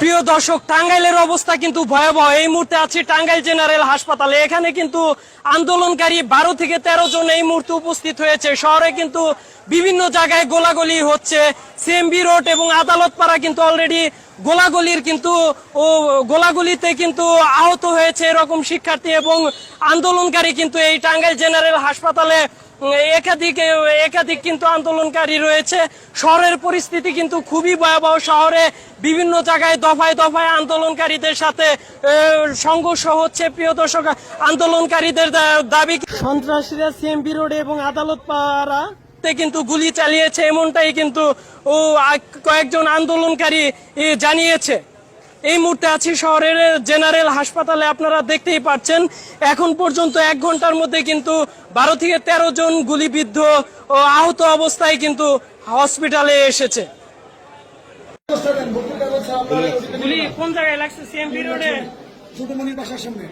প্রিয় দর্শক, টাঙ্গাইলের অবস্থা কিন্তু ভয়াবহ। এই মুহূর্তে আছে টাঙ্গাইল জেনারেল হাসপাতালে। এখানে কিন্তু আন্দোলনকারী বারো থেকে তেরো জন এই মুহূর্তে উপস্থিত হয়েছে। শহরে কিন্তু বিভিন্ন জায়গায় গোলাগুলি হচ্ছে। সিএমবি রোড এবং আদালত পাড়া কিন্তু অলরেডি গোলাগুলির কিন্তু ও গোলাগুলিতে কিন্তু আহত হয়েছে এরকম শিক্ষার্থী এবং আন্দোলনকারী কিন্তু এই টাঙ্গাইল জেনারেল হাসপাতালে একাধিক একাধিক কিন্তু আন্দোলনকারী রয়েছে। শহরের পরিস্থিতি কিন্তু খুবই ভয়াবহ। শহরে বিভিন্ন জায়গায় দফায় দফায় আন্দোলনকারীদের সাথে সংঘর্ষ হচ্ছে। প্রিয় দর্শক, আন্দোলনকারীদের দাবি সন্ত্রাসীরা সিএমপি রোড এবং আদালত পাড়া কিন্তু গুলি চালিয়েছে এমনটাই কিন্তু ও কয়েকজন আন্দোলনকারী জানিয়েছে। এই মুহূর্তে আছি শহরের জেনারেল হাসপাতালে আপনারা দেখতেই পাচ্ছেন। এখন পর্যন্ত এক ঘণ্টার মধ্যে কিন্তু বারো থেকে তেরো জন গুলিবিদ্ধ ও আহত অবস্থায় কিন্তু হসপিটালে এসেছে। গুলি কোন জায়গায় লাগছে? সিএমপি রোডে? ছোটমণির বাসার সামনে।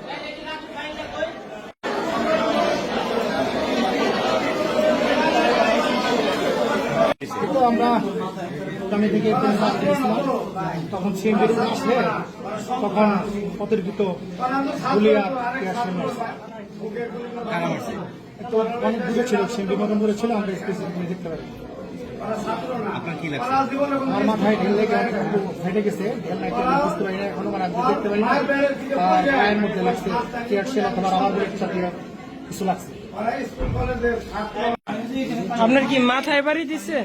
আমরা টানি থেকে তখন সিএম বেরোতে আসলে তখন অতিরিক্ত তো অনেক দূরে ছিল সিএম বিমানন দূরে ছিল আমরা দেখতে পারি। আপনার কি আমার মাথায় ঢেল লেগে ফেটে গেছে। ঢেল না বুঝতে পারি না এখনও মানে আমি দেখতে পারি না। আর পায়ের মধ্যে লাগছে বুলেট কিছু আপনার কি মাথায় বাড়ি দিছে?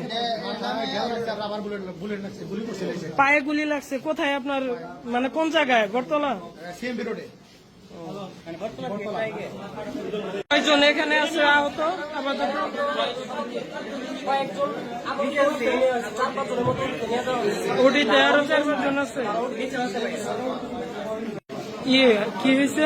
পায়ে গুলি লাগছে, কোথায় আপনার মানে কোন জায়গায়? বটতলা কয়জন এখানে আছে আহত? আপাতত? ওটিতে আরও চার পাঁচজন আছে। ইয়ে কি হয়েছে?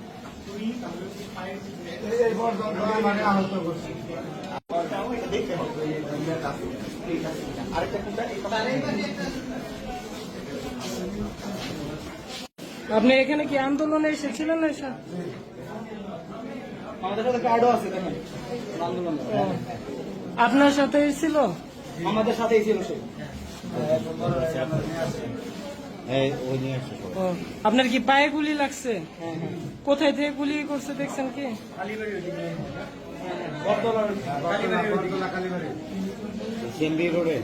আপনি এখানে কি আন্দোলনে এসেছিলেন না স্যার আমাদের সাথে কার্ডও আছে দেখেন। আন্দোলন। আপনার সাথে ছিল আমাদের সাথেই ছিল সে। আপনার কি পায়ে গুলি লাগছে? কোথায় থেকে গুলি করছে দেখছেন কি? সিএমবি রোডে?